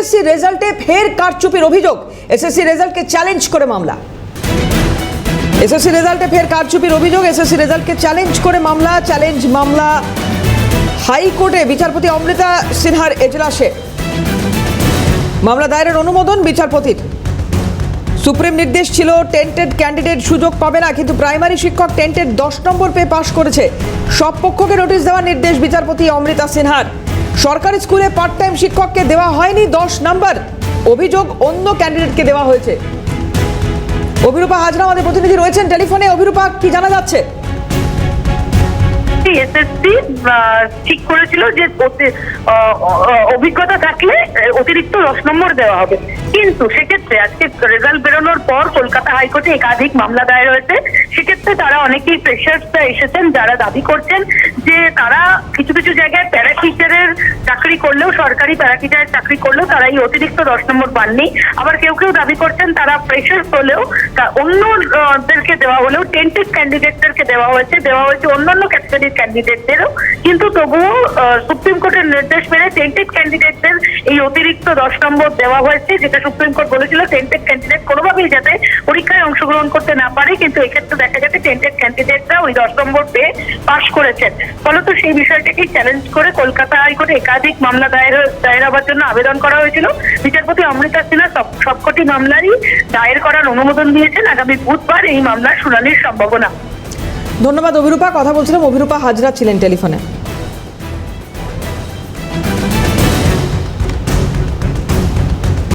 SSC রেজাল্টে ফের কারচুপির অভিযোগ। এসএসসি রেজাল্টকে চ্যালেঞ্জ করে মামলা। এসএসসি রেজাল্টে ফের কারচুপির অভিযোগ, এসএসসি রেজাল্টকে চ্যালেঞ্জ করে মামলা চ্যালেঞ্জ মামলা হাইকোর্টে বিচারপতি অমৃতা সিনহার এজলাসে। মামলা দায়েরের অনুমোদন বিচারপতির। সুপ্রিম নির্দেশ ছিল টেন্টেড ক্যান্ডিডেট সুযোগ পাবে না, কিন্তু প্রাইমারি শিক্ষক টেন্টেড দশ নম্বর পেয়ে পাশ করেছে। সব পক্ষকে নোটিশ দেওয়ার নির্দেশ বিচারপতি অমৃতা সিনহার। সরকারি স্কুলে পার্ট টাইম শিক্ষককে দেওয়া হয়নি দশ নম্বর। অভিযোগ অন্য ক্যান্ডিডেটকে দেওয়া হয়েছে। অভিরূপা হাজরা আমাদের প্রতিনিধি রয়েছেন টেলিফোনে। অভিরূপা, কি জানা যাচ্ছে? এসএসসি ঠিক করেছিল যে অভিজ্ঞতা থাকলে অতিরিক্ত দশ নম্বর দেওয়া হবে। কিন্তু সেক্ষেত্রে আজকে রেজাল্ট বেরোনোর পর কলকাতা হাইকোর্টে একাধিক মামলা দায়ের হয়েছে। সেক্ষেত্রে তারা অনেকেই প্রেশার্সটা এসেছেন, যারা দাবি করছেন যে তারা কিছু কিছু জায়গায় করলেও সরকারি প্যারা চাকরি করলেও তারা এই অতিরিক্ত দশ নম্বর পাননি। আবার কেউ কেউ দাবি করছেন তারা প্রেশার হলেও তা- অন্য দেরকে দেওয়া হলেও টেন্টেড ক্যান্ডিডেটদেরকে দেওয়া হয়েছে। দেওয়া হয়েছে অন্যান্য ক্যাটাগরির ক্যান্ডিডেটদেরও কিন্তু তবুও সুপ্রিম কোর্টের নির্দেশ মেনে টেন্টেড ক্যান্ডিডেটদের এই অতিরিক্ত দশ নম্বর দেওয়া হয়েছে, যেটা সুপ্রিম কোর্ট বলেছিল টেন্টেড ক্যান্ডিডেট কোনোভাবেই যাতে পরীক্ষায় অংশগ্রহণ করতে না পারে। কিন্তু এক্ষেত্রে দেখা যাচ্ছে টেন্টেড ক্যান্ডিডেটরা ওই দশ নম্বর পেয়ে পাশ করেছেন। ফলত সেই বিষয়টাকে চ্যালেঞ্জ করে কলকাতা হাইকোর্টে একাধিক মামলা দায়ের দায়ের হওয়ার জন্য আবেদন করা হয়েছিল। বিচারপতি অমৃতা সিনহা সব সবকটি মামলারই দায়ের করার অনুমোদন দিয়েছেন। আগামী বুধবার এই মামলার শুনানির সম্ভাবনা। ধন্যবাদ অভিরূপা। কথা বলছিলাম অভিরূপা হাজরা ছিলেন টেলিফোনে।